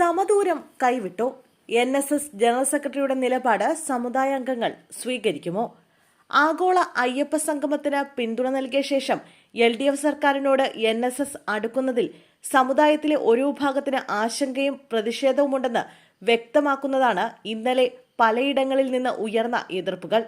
സമദൂരം കൈവിട്ടു. N S S general സെക്രട്ടറിയുടെ നിലപാട് സമുദായ അംഗങ്ങൾ സ്വീകരിക്കുമോ? ആഗോള അയ്യപ്പ സംഗമത്തിന് പിന്തുണ നൽകിയ ശേഷം എൽ ഡി എഫ് സർക്കാരിനോട് എൻ എസ് എസ് അടുക്കുന്നതിൽ സമുദായത്തിലെ ഒരു വിഭാഗത്തിന് ആശങ്കയും പ്രതിഷേധവുമുണ്ടെന്ന് വ്യക്തമാക്കുന്നതാണ് ഇന്നലെ പലയിടങ്ങളിൽ നിന്ന് ഉയർന്ന എതിർപ്പുകൾ.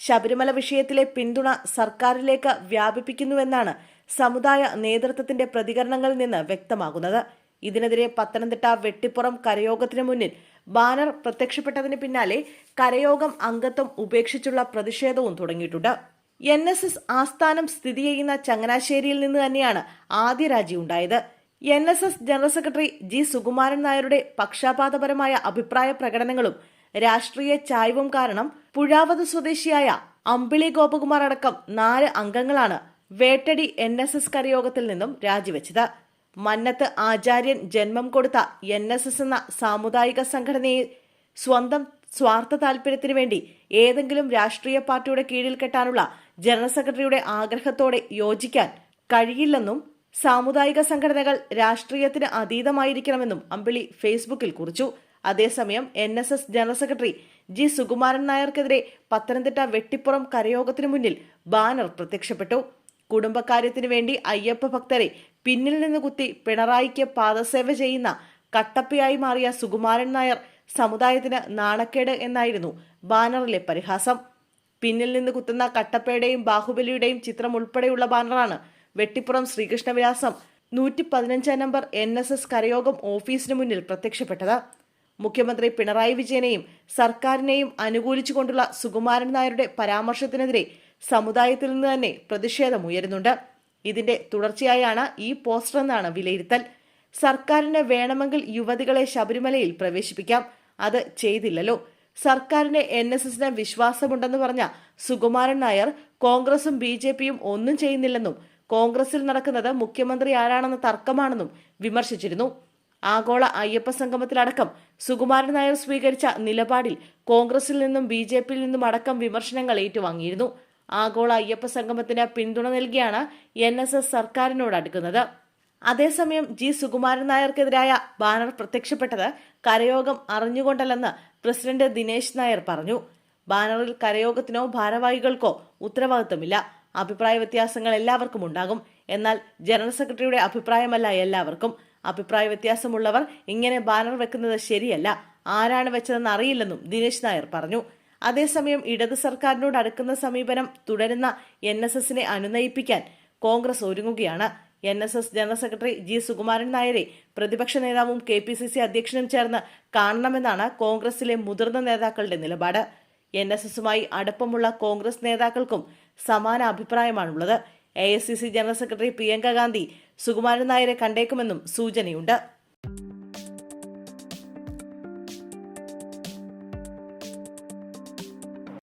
ശബരിമല വിഷയത്തിലെ പിന്തുണ സർക്കാരിലേക്ക് വ്യാപിപ്പിക്കുന്നുവെന്നാണ് സമുദായ നേതൃത്വത്തിന്റെ പ്രതികരണങ്ങളിൽ നിന്ന് വ്യക്തമാകുന്നത്. ഇതിനെതിരെ പത്തനംതിട്ട വെട്ടിപ്പുറം കരയോഗത്തിന് മുന്നിൽ ബാനർ പ്രത്യക്ഷപ്പെട്ടതിന് പിന്നാലെ കരയോഗം അംഗത്വം ഉപേക്ഷിച്ചുള്ള പ്രതിഷേധവും തുടങ്ങിയിട്ടുണ്ട്. എൻ എസ് എസ് ആസ്ഥാനം സ്ഥിതി ചെയ്യുന്ന ചങ്ങനാശ്ശേരിയിൽ നിന്ന് തന്നെയാണ് ആദ്യ രാജി ഉണ്ടായത്. N S S general secretary G Sukumaran നായരുടെ പക്ഷാപാതപരമായ അഭിപ്രായ പ്രകടനങ്ങളും രാഷ്ട്രീയ ചായ്വും കാരണം പുഴാവത് സ്വദേശിയായ അമ്പിളി ഗോപകുമാർ അടക്കം നാല് അംഗങ്ങളാണ് വേട്ടടി എൻ എസ് എസ് കരയോഗത്തിൽ നിന്നും രാജിവെച്ചത്. മന്നത്ത് ആചാര്യൻ ജന്മം കൊടുത്ത എൻ എസ് എസ് എന്ന സാമുദായിക സംഘടനയെ സ്വന്തം സ്വാർത്ഥ താല്പര്യത്തിന് വേണ്ടി ഏതെങ്കിലും രാഷ്ട്രീയ പാർട്ടിയുടെ കീഴിൽ കെട്ടാനുള്ള ജനറൽ സെക്രട്ടറിയുടെ ആഗ്രഹത്തോടെ യോജിക്കാൻ കഴിയില്ലെന്നും സാമുദായിക സംഘടനകൾ രാഷ്ട്രീയത്തിന് അതീതമായിരിക്കണമെന്നും അമ്പിളി ഫേസ്ബുക്കിൽ കുറിച്ചു. അതേസമയം N S S general secretary G Sukumaran നായർക്കെതിരെ Pathanamthitta Vettippuram കരയോഗത്തിനു മുന്നിൽ ബാനർ പ്രത്യക്ഷപ്പെട്ടു. കുടുംബകാര്യത്തിനു വേണ്ടി അയ്യപ്പ ഭക്തരെ പിന്നിൽ നിന്ന് കുത്തി പിണറായിക്ക് പാദസേവ ചെയ്യുന്ന കട്ടപ്പയായി മാറിയ സുകുമാരൻ നായർ സമുദായത്തിന് നാണക്കേട് എന്നായിരുന്നു ബാനറിലെ പരിഹാസം. പിന്നിൽ നിന്ന് കുത്തുന്ന കട്ടപ്പയുടെയും ബാഹുബലിയുടെയും ചിത്രം ഉൾപ്പെടെയുള്ള ബാനറാണ് വെട്ടിപ്പുറം ശ്രീകൃഷ്ണവിലാസം നൂറ്റി പതിനഞ്ചാം നമ്പർ എൻ എസ് എസ് കരയോഗം ഓഫീസിന് മുന്നിൽ പ്രത്യക്ഷപ്പെട്ടത്. മുഖ്യമന്ത്രി പിണറായി വിജയനെയും സർക്കാരിനെയും അനുകൂലിച്ചുകൊണ്ടുള്ള സുകുമാരൻ നായരുടെ പരാമർശത്തിനെതിരെ സമുദായത്തിൽ നിന്ന് തന്നെ പ്രതിഷേധം പ്രതിഷേധമുയരുന്നുണ്ട് ഇതിന്റെ തുടർച്ചയായാണ് ഈ പോസ്റ്റർ എന്നാണ് വിലയിരുത്തൽ. സർക്കാരിന് വേണമെങ്കിൽ യുവതികളെ ശബരിമലയിൽ പ്രവേശിപ്പിക്കാം. അത് ചെയ്തില്ലല്ലോ. സർക്കാരിന് എൻ എസ് എസിന് വിശ്വാസമുണ്ടെന്ന് പറഞ്ഞ സുകുമാരൻ നായർ കോൺഗ്രസും ബി ജെ പിയും ഒന്നും ചെയ്യുന്നില്ലെന്നും കോൺഗ്രസിൽ നടക്കുന്നത് മുഖ്യമന്ത്രി ആരാണെന്ന തർക്കമാണെന്നും വിമർശിച്ചിരുന്നു. ആഗോള അയ്യപ്പ സംഗമത്തിലടക്കം സുകുമാരൻ നായർ സ്വീകരിച്ച നിലപാടിൽ കോൺഗ്രസിൽ നിന്നും ബി ജെ പിയിൽ നിന്നും അടക്കം വിമർശനങ്ങൾ ഏറ്റുവാങ്ങിയിരുന്നു. ആഗോള അയ്യപ്പ സംഗമത്തിന് പിന്തുണ നൽകിയാണ് എൻ എസ് എസ് സർക്കാരിനോട് അടുക്കുന്നത്. അതേസമയം ജി സുകുമാരൻ നായർക്കെതിരായ ബാനർ പ്രത്യക്ഷപ്പെട്ടത് കരയോഗം അറിഞ്ഞുകൊണ്ടല്ലെന്ന് പ്രസിഡന്റ് ദിനേശ് നായർ പറഞ്ഞു. ബാനറിൽ കരയോഗത്തിനോ ഭാരവാഹികൾക്കോ ഉത്തരവാദിത്തമില്ല. അഭിപ്രായ വ്യത്യാസങ്ങൾ എല്ലാവർക്കും ഉണ്ടാകും. എന്നാൽ ജനറൽ സെക്രട്ടറിയുടെ അഭിപ്രായമല്ല എല്ലാവർക്കും. അഭിപ്രായ വ്യത്യാസമുള്ളവർ ഇങ്ങനെ ബാനർ വെക്കുന്നത് ശരിയല്ല. ആരാണ് വെച്ചതെന്ന് അറിയില്ലെന്നും ദിനേശ് നായർ പറഞ്ഞു. അതേസമയം ഇടത് സർക്കാരിനോട് അടുക്കുന്ന സമീപനം തുടരുന്ന എൻ എസ് എസിനെ അനുനയിപ്പിക്കാൻ കോൺഗ്രസ് ഒരുങ്ങുകയാണ്. N S S general secretary G Sukumaran നായരെ പ്രതിപക്ഷ നേതാവും കെ പി സി സി അധ്യക്ഷനും ചേർന്ന് കാണണമെന്നാണ് കോൺഗ്രസിലെ മുതിർന്ന നേതാക്കളുടെ നിലപാട്. എൻ എസ് എസുമായി അടുപ്പമുള്ള കോൺഗ്രസ് നേതാക്കൾക്കും സമാന അഭിപ്രായമാണുള്ളത്. A S C C general secretary Priyanka Gandhi Sukumaran നായരെ കണ്ടേക്കുമെന്നും സൂചനയുണ്ട്.